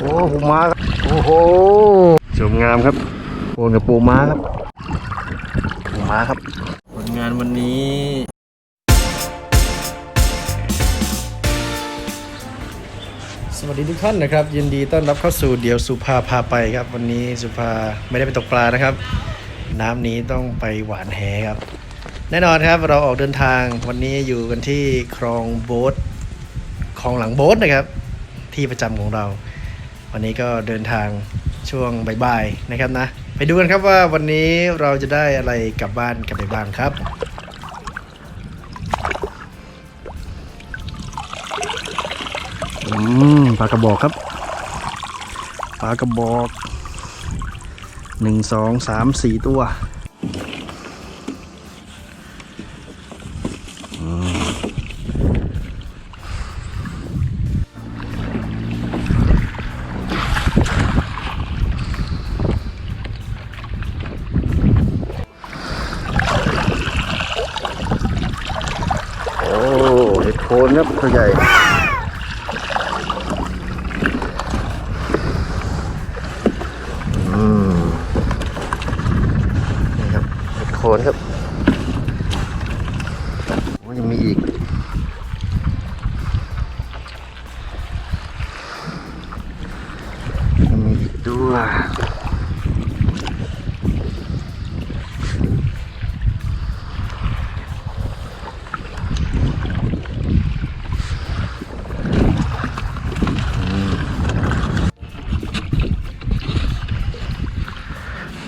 โอ้ปูม้าครับโอ้โหสวยงามครับโอนกับปูม้าครับปูม้าครับผลงานวันนี้สวัสดีทุกท่านนะครับ ยินดีต้อนรับเข้าสู่เดี๋ยวสุภาพาไปครับ วันนี้สุภาไม่ได้ไปตกปลานะครับ น้ำนี้ต้องไปหวานแหครับ แน่นอนครับเราออกเดินทางวันนี้อยู่กันที่คลองโบ๊ทคลองหลังโบ๊ทนะครับ ที่ประจำของเรา วันนี้ก็เดินทางช่วงบ่ายๆนะครับนะ ไปดูกันครับว่าวันนี้เราจะได้อะไรกลับบ้านกลับไปบ้างครับอืมปลากระบอกครับปลากระบอกหนึ่งสองสามสี่ตัว คนครับตัวใหญ่ อืมนี่ครับเห็ดโคนครับโอ้ยังมีอีก ยังมีอีกด้วย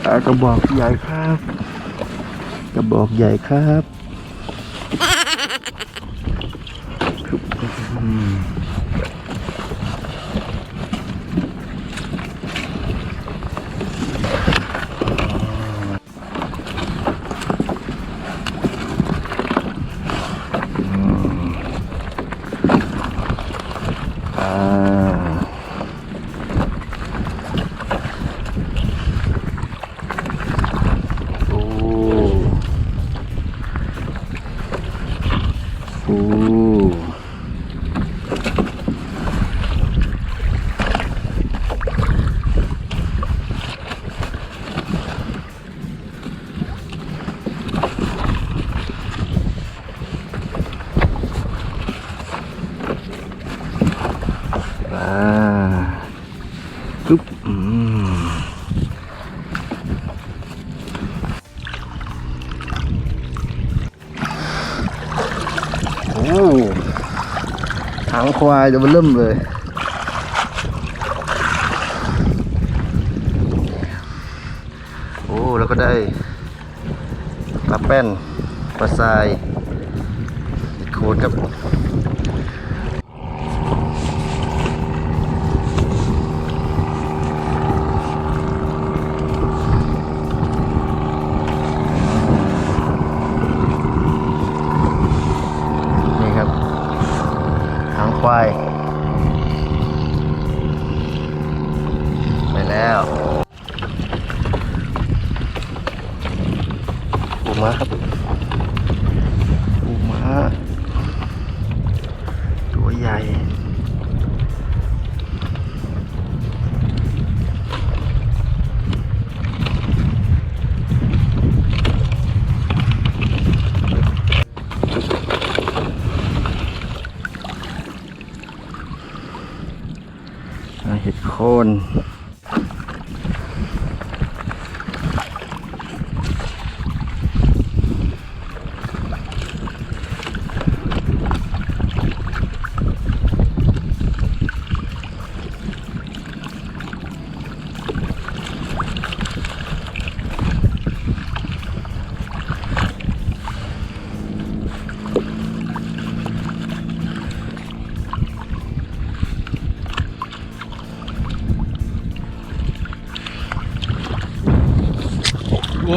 อ่าก ระบอกใหญ่ครับกระบอกใหญ่ครับึ๊บอืมโอ้หางควายจะมาเริ่มเลยโอ้แล้วก็ได้ปลาแป้นปลาทรายติดโคนครับ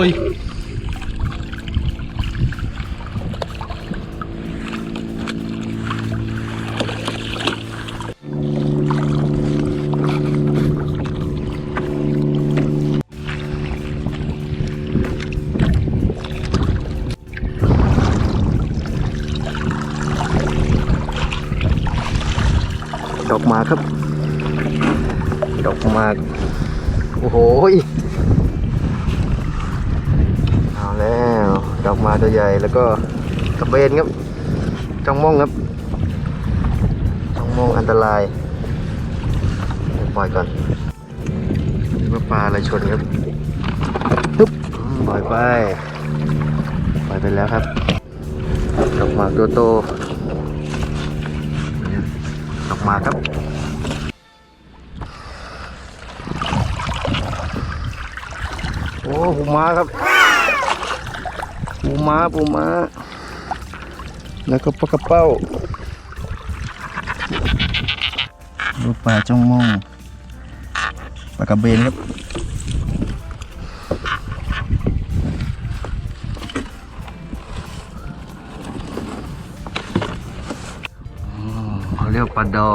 โอ้ยดอกมาครับ ดอกมาโอ้โหยเอาแล้ว ด อกมาตัวใหญ่แล้วก็กระเบนครับจ้องม่องครับจ้องม่องอันตรายปล่อยก่อนนี่ว่าปลาอะไรชนครับปึ๊บปล่อยไปปล่อยไปแล้วครับดอกหมากตัวโตดอกหมากครับโอ้ปูม้าครับ ปูม้าปูม้า แล้วก็ปลากระเป้าลูกปลาจ้องมองปลากระเบนครับอืมเขาเรียกปลาดอ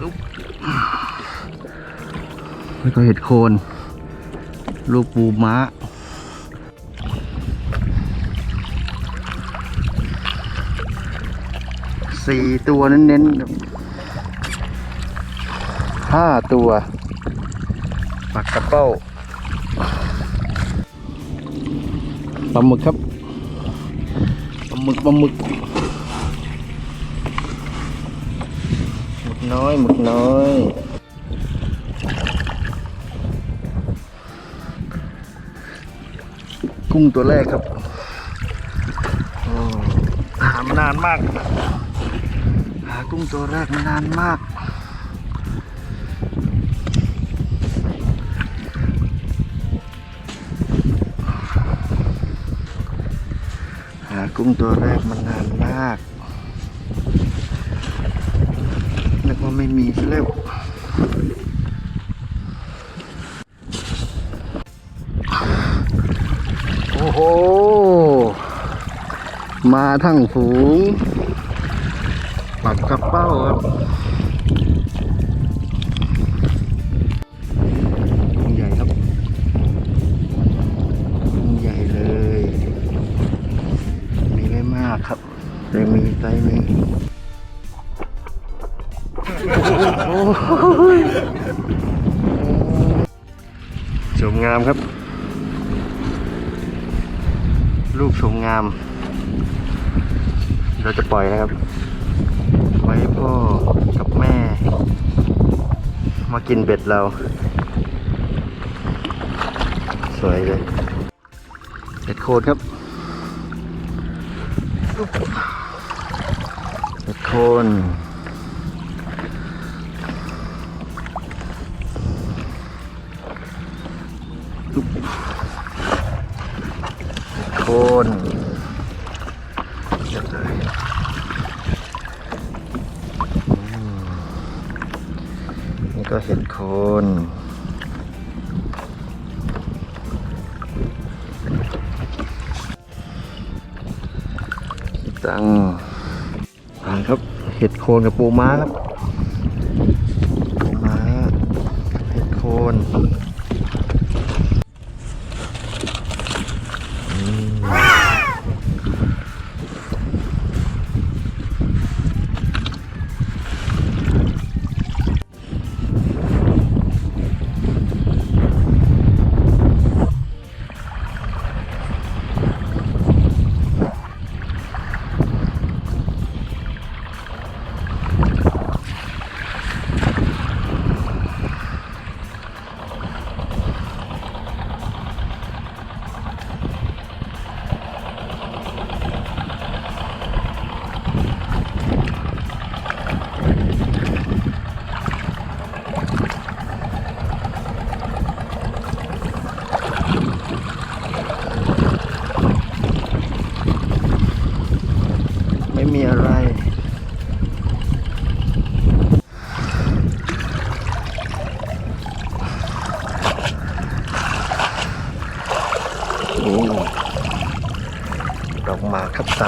อุ๊บแล้วก็เห็ดโคน ลูกปูม้า สี่ตัวเน้นๆห้าตัวปลากระเป้าปลาหมึกครับปลาหมึกปลาหมึกหมึกน้อยหมึกน้อยกุ้งตัวแรกครับหามานานมาก กุ้งตัวแรกมานานมาก หากุ้งตัวแรกมานานมากนึกว่าไม่มีซะแล้วโอ้โห มาทั้งฝูง กกระเป้าครับกุ้งใหญ่ครับกุ้งใหญ่เลย มีไม่มากครับ แต่มีไซส์นี้โอ้โหสวยงามครับ ลูกชมงาม เราจะปล่อยนะครับ พ่อกับแม่ มากินเบ็ดเรา สวยเลยเบ็ดโคนครับเบ็ดโคนโคน นตังอ่านครับ เห็ดโคนกับปูม้าครับ ปูม้า เห็ดโคน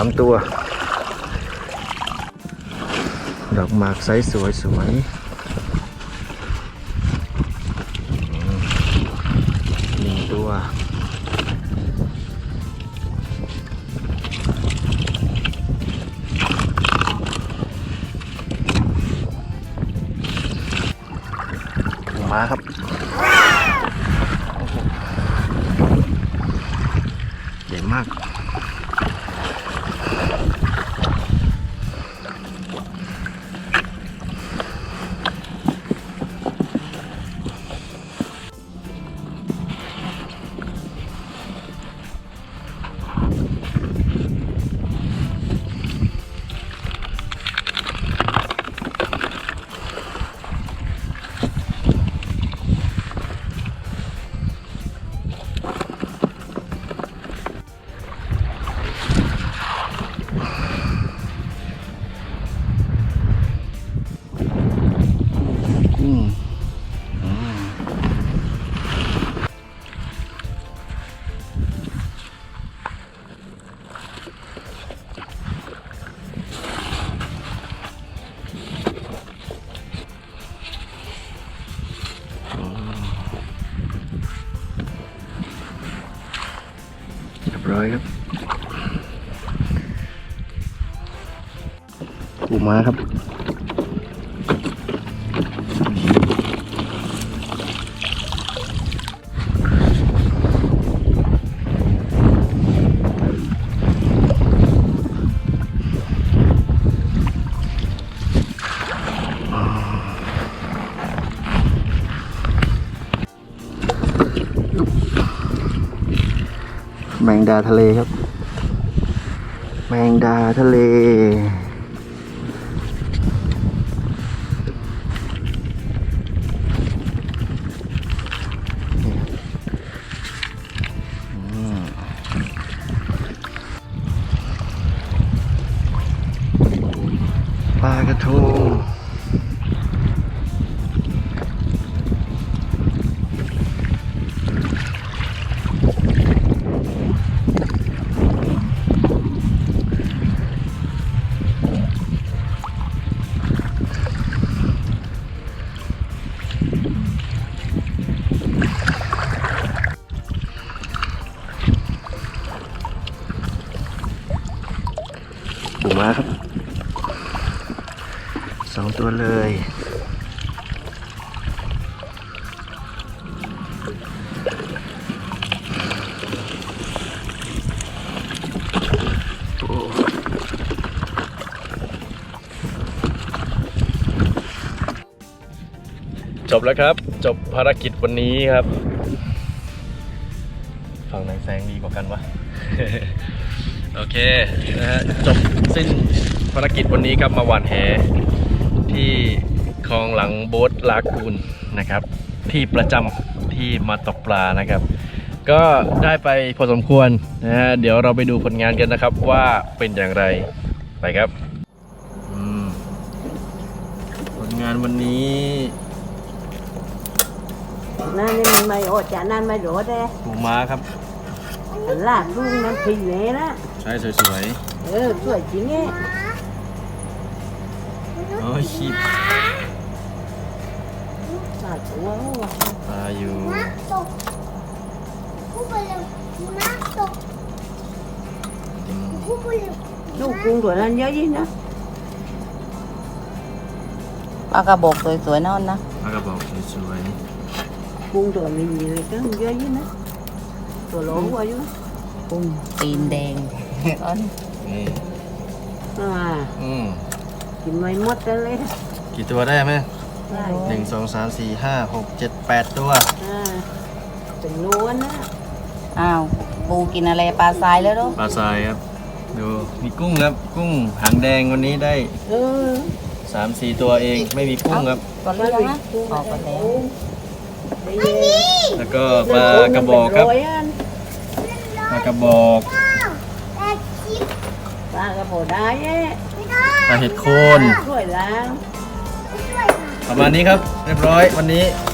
ากครับสามตัว ดอกหมากไซส์สวยสวยหนึ่งตัว มาครับโอ้โหใหญ่มาก ร้อยครับปูม้าครับ แมงดาทะเลครับ แมงดาทะเล ปลากระทง มาครับสองตัวเลย จบแล้วครับ จบภารกิจวันนี้ครับ ฝั่งไหนแซงดีกว่ากันวะ โอเคนะฮะจบสิ้นภารกิจวันนี้ครับมาหว่านแหที่คลองหลังโบ๊ทลากูนนะครับ ที่ประจำที่มาตกปลานะครับ ก็ได้ไปพอสมควรนะฮะเดี๋ยวเราไปดูผลงานกันนะครับว่าเป็นอย่างไรไปครับอืมผลงานวันนี้นั่นนี่มันไม่อดจากนั้นไม่โดดเลยปูม้าครับลากลูกนั้นทิ้งเลยนะ ใช้สวยเออสวยจริงไงๆโอ้ยขีบลากตัวว่ะปลาอยู่ตกผู้บริมาตกอืมผู้บริลูกกุ้งตัวนั้นเยอะยิ่งนะปลากระบอกสวยๆนั่นนะปลากระบอกสวยกุ้งตัวนี้เลยก็เยอะยิ่งนะตัวโหลกว่าอยู่นะ กุ้งตีนแดง อันๆนี่อ่าอืมกินไม่หมดเลยกี่ตัวได้ไหมได้หนึ่งสองสามสี่ห้าหกเจ็ดแปดตัวอ่าเป็นล้วนนะอ้าวปูกินอะไรปลาทรายแล้วเหรอปลาทรายครับ ดูมีกุ้งครับ กุ้งหางแดงวันนี้ได้เออสามสี่ตัวเองไม่มีกุ้งครับก่อนเลี้ยงนะออกไปแล้วได้เยอะแล้วก็ปลากระบอกครับโยอันปลากระบอกแต่คิดป ลากระบอกได้เอ๊ะไม่ได้ปลาเห็ดโคนช่วยล้างช่วยค่ะประมาณนี้ครับ เรียบร้อยวันนี้ไ